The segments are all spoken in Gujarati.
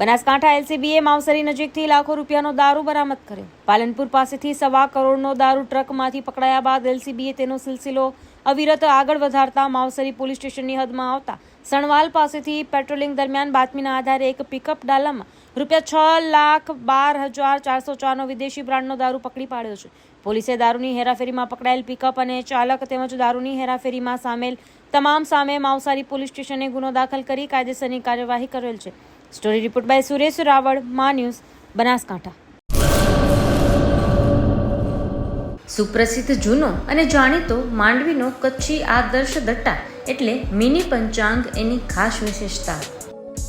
બનાસકાંઠા એલસીબીએ માવસરી નજીકથી લાખો રૂપિયાનો દારૂ બરામદ કર્યો. પાલનપુર પાસેથી સવા કરોડનો દારૂ ટ્રકમાંથી પકડાયા બાદ એલસીબીએ તેનો સિલસિલો અવિરત આગળ વધારતા માવસરી પોલીસ સ્ટેશનની હદમાં આવતા સણવાલ પાસેથી પેટ્રોલિંગ દરમિયાન બાતમીના આધારે એક પિકઅપ ડાલામાં રૂપિયા છ લાખ બાર હજાર ચારસો ચારનો વિદેશી બ્રાન્ડનો દારૂ પકડી પાડ્યો છે. પોલીસે દારૂની હેરાફેરીમાં પકડાયેલ પિકઅપ અને ચાલક તેમજ દારૂની હેરાફેરીમાં સામેલ તમામ સામે માવસારી પોલીસ સ્ટેશને ગુનો દાખલ કરી કાયદેસરની કાર્યવાહી કરેલ છે. Story report by Suresh Raval મા ન્યૂઝ બનાસકાંઠા સુપ્રસિદ્ધ જૂનો અને જાણીતો માંડવીનો કચ્છી આદર્શ દટ્ટા એટલે મિની પંચાંગ એની ખાસ વિશેષતા.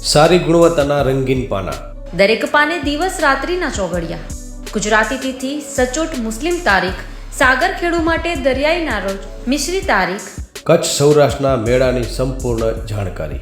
સારી ગુણવત્તાના રંગીન પાના. દરેક પાને દિવસ રાત્રિના ચોઘડિયા. ગુજરાતી તિથિ સચોટ મુસ્લિમ તારીખ સાગર ખેડુ માટે દરિયાઈના રોજ મિશ્રી તારીખ. કચ્છ સૌરાષ્ટ્રના મેળાની સંપૂર્ણ જાણકારી.